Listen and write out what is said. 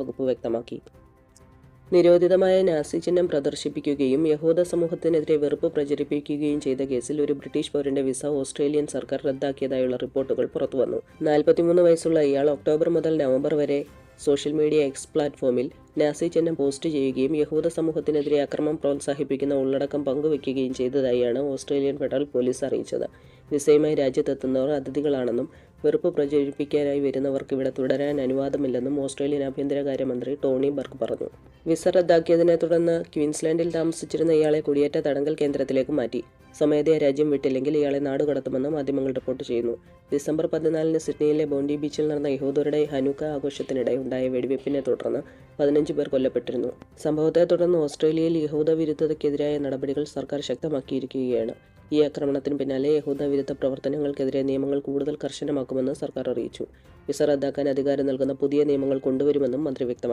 വകുപ്പ് വ്യക്തമാക്കി നിരോധിതമായ നാസി ചിഹ്നം പ്രദർശിപ്പിക്കുകയും യഹൂദ സമൂഹത്തിനെതിരെ വെറുപ്പ് പ്രചരിപ്പിക്കുകയും ചെയ്ത കേസിൽ ഒരു ബ്രിട്ടീഷ് പൗരന്റെ വിസ ഓസ്ട്രേലിയൻ സർക്കാർ റദ്ദാക്കിയതായുള്ള റിപ്പോർട്ടുകൾ പുറത്തുവന്നു. നാൽപ്പത്തിമൂന്ന് വയസ്സുള്ള ഇയാൾ ഒക്ടോബർ മുതൽ നവംബർ വരെ സോഷ്യൽ മീഡിയ എക്സ് പ്ലാറ്റ്ഫോമിൽ നാസി ചിഹ്നം പോസ്റ്റ് ചെയ്യുകയും യഹൂദ സമൂഹത്തിനെതിരെ അക്രമം പ്രോത്സാഹിപ്പിക്കുന്ന ഉള്ളടക്കം പങ്കുവയ്ക്കുകയും ചെയ്തതായാണ് ഓസ്ട്രേലിയൻ ഫെഡറൽ പോലീസ് അറിയിച്ചത്. വിസയുമായി രാജ്യത്തെത്തുന്നവർ അതിഥികളാണെന്നും വെറുപ്പ് പ്രചരിപ്പിക്കാനായി വരുന്നവർക്ക് ഇവിടെ തുടരാൻ അനുവാദമില്ലെന്നും ഓസ്ട്രേലിയൻ ആഭ്യന്തരകാര്യമന്ത്രി ടോണി ബർഗ് പറഞ്ഞു. വിസ റദ്ദാക്കിയതിനെ തുടർന്ന് ക്വീൻസ്ലാൻഡിൽ താമസിച്ചിരുന്ന ഇയാളെ കുടിയേറ്റ തടങ്കൽ കേന്ദ്രത്തിലേക്ക് മാറ്റി. സ്വമേധയാ രാജ്യം വിട്ടില്ലെങ്കിൽ ഇയാളെ നാടുകടത്തുമെന്ന് മാധ്യമങ്ങൾ റിപ്പോർട്ട് ചെയ്യുന്നു. ഡിസംബർ പതിനാലിന് സിഡ്നിയിലെ ബോണ്ടി ബീച്ചിൽ നടന്ന യഹൂദരുടെ ഹനുക്ക ആഘോഷത്തിനിടെ ഉണ്ടായ വെടിവെപ്പിനെ തുടർന്ന് പേർ കൊല്ലപ്പെട്ടിരുന്നു. സംഭവത്തെ തുടർന്ന് ഓസ്ട്രേലിയയിൽ യഹൂദ വിരുദ്ധതയ്ക്കെതിരായ നടപടികൾ സർക്കാർ ശക്തമാക്കിയിരിക്കുകയാണ്. ഈ ആക്രമണത്തിന് പിന്നാലെ യഹൂദ വിരുദ്ധ പ്രവർത്തനങ്ങൾക്കെതിരെ നിയമങ്ങൾ കൂടുതൽ കർശനമാക്കുമെന്ന് സർക്കാർ അറിയിച്ചു. വിസ റദ്ദാക്കാൻ അധികാരം നൽകുന്ന പുതിയ നിയമങ്ങൾ കൊണ്ടുവരുമെന്നും മന്ത്രി വ്യക്തമാക്കി.